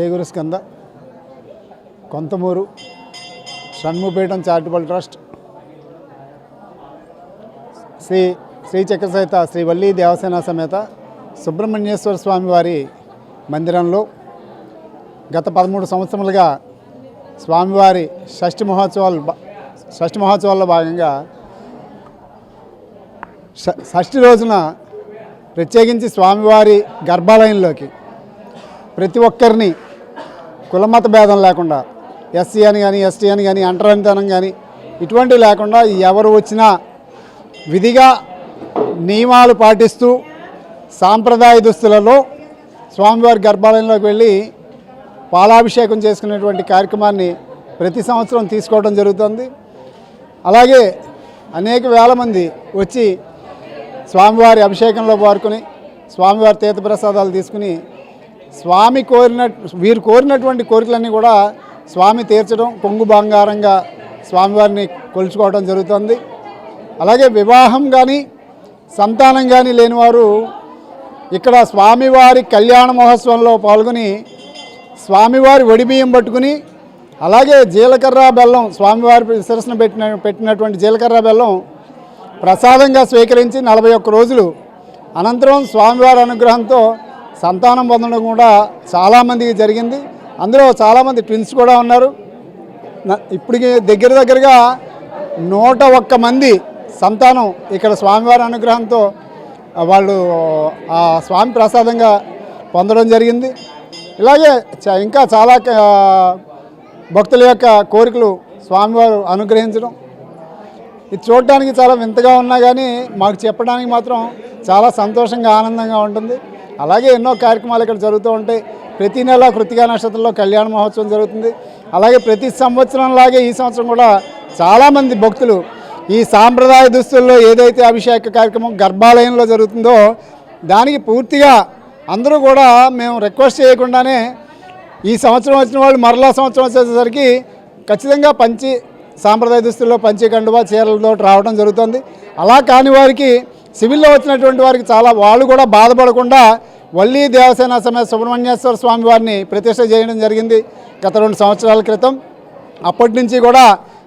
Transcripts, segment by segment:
జయగురు Skanda Kontamuru Shanmupeetham charitable trust Sri Sri చక్రసహిత శ్రీ వల్లి దేవసేన సమేత సుబ్రహ్మణ్యేశ్వర స్వామి వారి మందిరంలో గత పదమూడు సంవత్సరములుగా స్వామివారి షష్ఠి మహోత్సవాలు షష్ఠి మహోత్సవాల్లో భాగంగా ష- షష్ఠి రోజున ప్రత్యేకించి స్వామివారి గర్భాలయంలోకి ప్రతి ఒక్కరిని కులమత భేదం లేకుండా ఎస్సీ అని కానీ ఎస్టీ అని కానీ అంటరానితనం కానీ ఇటువంటివి లేకుండా ఎవరు వచ్చినా విధిగా నియమాలు పాటిస్తూ సాంప్రదాయ దుస్తులలో స్వామివారి గర్భాలయంలోకి వెళ్ళి పాలాభిషేకం చేసుకునేటువంటి కార్యక్రమాన్ని ప్రతి సంవత్సరం తీసుకోవడం జరుగుతుంది. అలాగే అనేక వేల మంది వచ్చి స్వామివారి అభిషేకంలో పారుకుని స్వామివారి తీర్థప్రసాదాలు తీసుకుని స్వామి కోరిన వీరు కోరినటువంటి కోరికలన్నీ కూడా స్వామి తీర్చడం కొంగు బంగారంగా స్వామివారిని కొలుచుకోవడం జరుగుతుంది. అలాగే వివాహం కానీ సంతానం కానీ లేనివారు ఇక్కడ స్వామివారి కళ్యాణ మహోత్సవంలో పాల్గొని స్వామివారి వడి బియ్యం పట్టుకుని అలాగే జీలకర్ర బెల్లం స్వామివారి శిరసన పెట్టిన పెట్టినటువంటి జీలకర్ర బెల్లం ప్రసాదంగా స్వీకరించి నలభై ఒక్క రోజులు అనంతరం స్వామివారి అనుగ్రహంతో సంతానం పొందడం కూడా చాలామందికి జరిగింది. అందులో చాలామంది ట్విన్స్ కూడా ఉన్నారు. ఇప్పటికి దగ్గర దగ్గరగా నూట ఒక్క మంది సంతానం ఇక్కడ స్వామివారి అనుగ్రహంతో వాళ్ళు ఆ స్వామి ప్రసాదంగా పొందడం జరిగింది. ఇలాగే చ- ఇంకా చాలా భక్తుల యొక్క కోరికలు స్వామివారు అనుగ్రహించడం. ఇది చూడటానికి చాలా వింతగా ఉన్నా కానీ మాకు చెప్పడానికి మాత్రం చాలా సంతోషంగా ఆనందంగా ఉంటుంది. అలాగే ఎన్నో కార్యక్రమాలు ఇక్కడ జరుగుతూ ఉంటాయి. ప్రతి నెల కృతికా నక్షత్రంలో కళ్యాణ మహోత్సవం జరుగుతుంది. అలాగే ప్రతి సంవత్సరంలాగే ఈ సంవత్సరం కూడా చాలామంది భక్తులు ఈ సాంప్రదాయ దుస్తుల్లో ఏదైతే అభిషేక కార్యక్రమం గర్భాలయంలో జరుగుతుందో దానికి పూర్తిగా అందరూ కూడా మేము రిక్వెస్ట్ చేయకుండానే ఈ సంవత్సరం వచ్చిన వాళ్ళు మరలా సంవత్సరం వచ్చేసరికి ఖచ్చితంగా పంచి సాంప్రదాయ దుస్తుల్లో పంచి కండువా చీరలతో రావడం జరుగుతుంది. అలా కాని వారికి సివిల్లో వచ్చినటువంటి వారికి చాలా వాళ్ళు కూడా బాధపడకుండా వల్లీ దేవసేన సమేత సుబ్రహ్మణ్యేశ్వర స్వామి వారిని ప్రతిష్ట చేయడం జరిగింది గత రెండు సంవత్సరాల క్రితం. అప్పటి నుంచి కూడా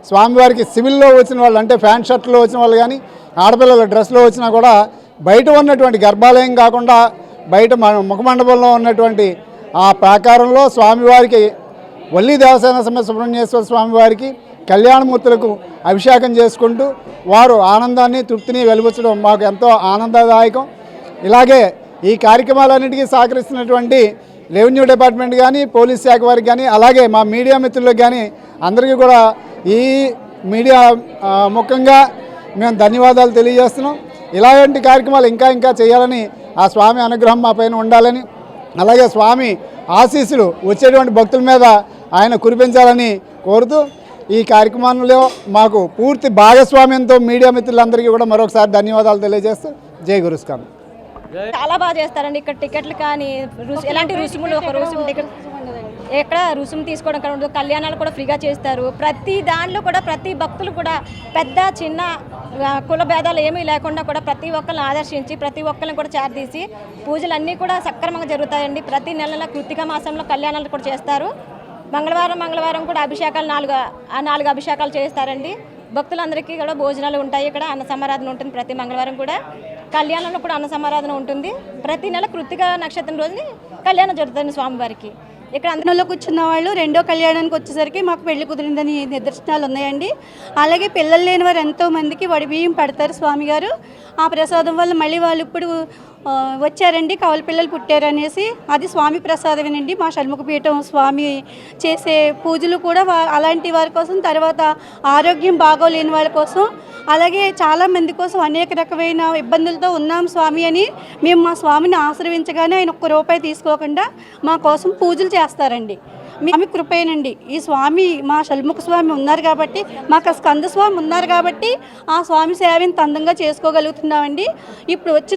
స్వామివారికి సివిల్లో వచ్చిన వాళ్ళు అంటే ప్యాంట్ షర్ట్లో వచ్చిన వాళ్ళు కానీ ఆడపిల్లల డ్రెస్లో వచ్చినా కూడా బయట ఉన్నటువంటి గర్భాలయం కాకుండా బయట ముఖమండపంలో ఉన్నటువంటి ఆ ప్రాకారంలో స్వామివారికి వల్లి దేవసేన సమేత సుబ్రహ్మణ్యేశ్వర స్వామివారికి కళ్యాణమూర్తులకు అభిషేకం చేసుకుంటూ వారు ఆనందాన్ని తృప్తిని వెలుగుచడం మాకు ఎంతో ఆనందదాయకం. ఇలాగే ఈ కార్యక్రమాలన్నిటికీ సహకరిస్తున్నటువంటి రెవెన్యూ డిపార్ట్మెంట్ కానీ పోలీస్ శాఖ వారికి కానీ అలాగే మా మీడియా మిత్రులకు కానీ అందరికీ కూడా ఈ మీడియా ముఖ్యంగా ముఖంగా మేము ధన్యవాదాలు తెలియజేస్తున్నాం. ఇలాంటి కార్యక్రమాలు ఇంకా ఇంకా చేయాలని ఆ స్వామి అనుగ్రహం మా పైన ఉండాలని అలాగే స్వామి ఆశీస్సులు వచ్చేటువంటి భక్తుల మీద ఆయన కురిపించాలని కోరుతూ ఈ కార్యక్రమంలో మాకు పూర్తి భాగస్వామ్యంతో మీడియా మిత్రులందరికీ కూడా మరొకసారి ధన్యవాదాలు తెలియజేస్తూ జై గురుస్కాన్ చాలా బాగా చేస్తారండి. ఇక్కడ టికెట్లు కానీ రుసు ఎలాంటి రుసుములు? ఒక రుసుము టికెట్ ఎక్కడ రుసుము తీసుకోవడం కానీ ఉండదు. కళ్యాణాలు కూడా ఫ్రీగా చేస్తారు. ప్రతి దానిలో కూడా ప్రతి భక్తులు కూడా పెద్ద చిన్న కుల భేదాలు ఏమీ లేకుండా కూడా ప్రతి ఒక్కరిని ఆదర్శించి ప్రతి ఒక్కరిని కూడా చేరదీసి పూజలు అన్నీ కూడా సక్రమంగా జరుగుతాయండి. ప్రతి నెలలో కృతిక మాసంలో కళ్యాణాలు కూడా చేస్తారు. మంగళవారం మంగళవారం కూడా అభిషేకాలు నాలుగు ఆ నాలుగు అభిషేకాలు చేస్తారండి భక్తులందరికీ కూడా భోజనాలు ఉంటాయి. ఇక్కడ అన్న సమారాధన ఉంటుంది ప్రతి మంగళవారం కూడా. కళ్యాణంలో కూడా అన్న సమారాధన ఉంటుంది. ప్రతి నెల కృతిక నక్షత్రం రోజుని కళ్యాణం జరుగుతుంది స్వామివారికి. ఇక్కడ అందరూ కూర్చున్న వాళ్ళు రెండో కళ్యాణానికి వచ్చేసరికి మాకు పెళ్ళి కుదిరిందని నిదర్శనాలు ఉన్నాయండి. అలాగే పిల్లలు లేని వారు ఎంతో మందికి వడి బియ్యం పెడతారు స్వామి గారు ఆ ప్రసాదం వల్ల మళ్ళీ వాళ్ళు ఇప్పుడు వచ్చారండి కవల పిల్లలు పుట్టారనేసి అది స్వామి ప్రసాదమేనండి. మా షణ్ముఖపీఠం స్వామి చేసే పూజలు కూడా అలాంటి వారి కోసం తర్వాత ఆరోగ్యం బాగోలేని వాళ్ళ కోసం అలాగే చాలా మంది కోసం అనేక రకమైన ఇబ్బందులతో ఉన్నాం స్వామి అని మేము మా స్వామిని ఆశ్రయించగానే ఆయన ఒక్క రూపాయి తీసుకోకుండా మా కోసం పూజలు చేస్తారండి. మీ కృపేనండి. ఈ స్వామి మా షల్ముఖ స్వామి ఉన్నారు కాబట్టి మాకు ఆ స్కంద స్వామి ఉన్నారు కాబట్టి ఆ స్వామి సేవని తందంగా అందంగా చేసుకోగలుగుతున్నామండి. ఇప్పుడు వచ్చి